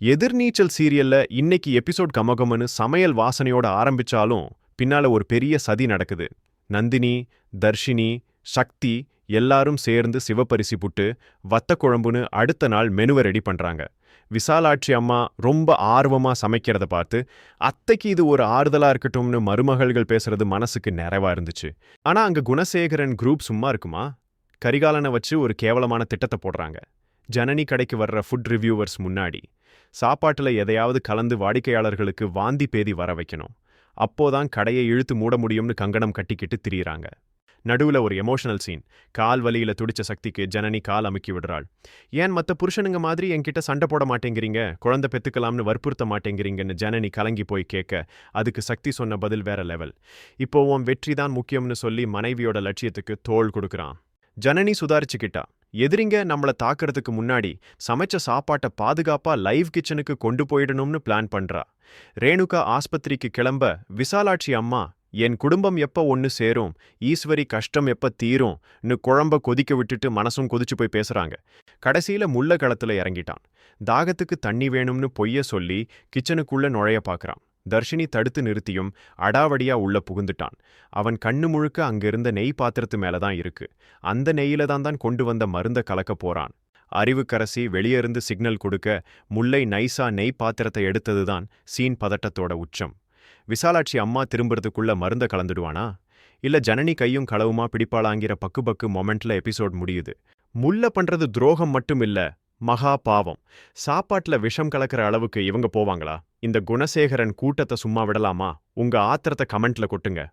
எதிர்நீச்சல் சீரியல்ல இன்னைக்கு எபிசோட் கமகமன்னு சமையல் வாசனையோட ஆரம்பிச்சாலும் பின்னால ஒரு பெரிய சதி நடக்குது. நந்தினி தர்ஷினி சக்தி எல்லாரும் சேர்ந்து சிவப்பரிசி புட்டு வத்த குழம்புன்னு அடுத்த நாள் மெனுவை ரெடி பண்றாங்க. விசாலாட்சி அம்மா ரொம்ப ஆர்வமா சமைக்கிறத பார்த்து அத்தைக்கு இது ஒரு ஆறுதலா இருக்கட்டும்னு மருமகள்கள் பேசுறது மனசுக்கு நிறைவா இருந்துச்சு. ஆனா அங்க குணசேகரன் குரூப் சும்மா இருக்குமா? கரிகாலனை வச்சு ஒரு கேவலமான திட்டத்தை போடுறாங்க. ஜனனி கடைக்கு வர்ற ஃபுட் ரிவ்யூவர்ஸ் முன்னாடி சாப்பாட்டுல எதையாவது கலந்து வாடிக்கையாளர்களுக்கு வாந்தி பேதி வர வைக்கணும். அப்போதான் கடையை இழுத்து மூட முடியும்னு கங்கணம் கட்டிக்கிட்டு திரியிறாங்க. நடுவுல ஒரு எமோஷனல் சீன் கால் வலியில துடிச்ச சக்திக்கு ஜனனி கால் அமுக்கி விடுறாள். ஏன் மத்த புருஷனுங்க மாதிரி என்கிட்ட சண்டை போட மாட்டேங்கிறீங்க? குழந்தை பெத்துக்கலாம்னு வற்புறுத்த மாட்டேங்கிறீங்கன்னு ஜனனி கலங்கி போய் கேட்க அதுக்கு சக்தி சொன்ன பதில் வேற லெவல் இப்போ உன் வெற்றி தான் முக்கியம்னு சொல்லி மனைவியோட லட்சியத்துக்கு தோல் கொடுக்கறான். ஜனனி சுதாரிச்சுக்கிட்டா. எதிரிங்க நம்மள தாக்குறதுக்கு முன்னாடி சமைச்ச சாப்பாட்டை பாதுகாப்பா லைவ் கிச்சனுக்கு கொண்டு போயிடணும்னு பிளான் பண்றா. ரேணுகா ஆஸ்பத்திரிக்கு கிளம்ப விசாலாட்சி அம்மா என் குடும்பம் எப்ப ஒன்னு சேரும்? ஈஸ்வரி கஷ்டம் எப்ப தீரும்னு குழம்ப கொதிக்க விட்டுட்டு மனசும் கொதிச்சு போய் பேசுறாங்க. கடைசியில முள்ள களத்துல இறங்கிட்டான். தாகத்துக்கு தண்ணி வேணும்னு பொய்ய சொல்லி கிச்சனுக்குள்ள நுழைய பார்க்கறான் தர்ஷினி தடுத்து நிறுத்தியும் அடாவடியா உள்ள புகுந்துட்டான். அவன் கண்ணு முழுக்க அங்கிருந்த நெய் பாத்திரத்து மேலதான் இருக்கு. அந்த நெய்யில தான் தான் கொண்டு வந்த மருந்த கலக்க போறான். அறிவுக்கரசி வெளியிருந்து சிக்னல் கொடுக்க முல்லை நைசா நெய் பாத்திரத்தை எடுத்ததுதான் சீன் பதட்டத்தோட உச்சம். விசாலாட்சி அம்மா திரும்புறதுக்குள்ள மருந்த கலந்துடுவானா? இல்ல ஜனனி கையும் களவுமா பிடிப்பாளாங்கிற பக்கு பக்கு மொமெண்ட்ல எபிசோட் முடியுது. முல்ல பண்றது துரோகம் மட்டும் இல்ல மகா பாவம். சாப்பாட்டுல விஷம் கலக்கிற அளவுக்கு இவங்க போவாங்களா? இந்த குணசேகரன் கூட்டத்தை சும்மா விடலாமா? உங்க ஆத்திரத்தை கமெண்ட்ல கொட்டுங்க.